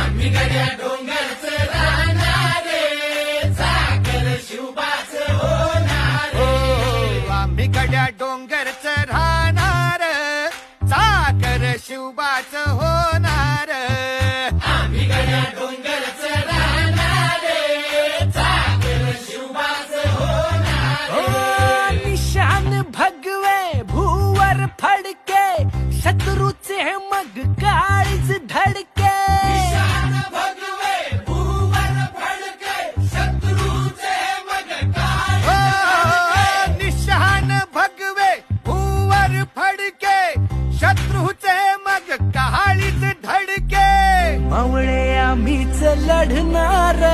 आम्ही गड्या डोंगरच राहणार चाकर शिवबाच होणार. हो आम्ही डोंगरच राहणार चाकर शिवबाच होणार. फडके शत्रूचे हे मग काळीच हो, धडके. निशान भगवे भूवर फडके शत्रूचे मग काळीच धडके. मावळे आम्हीच लढणार.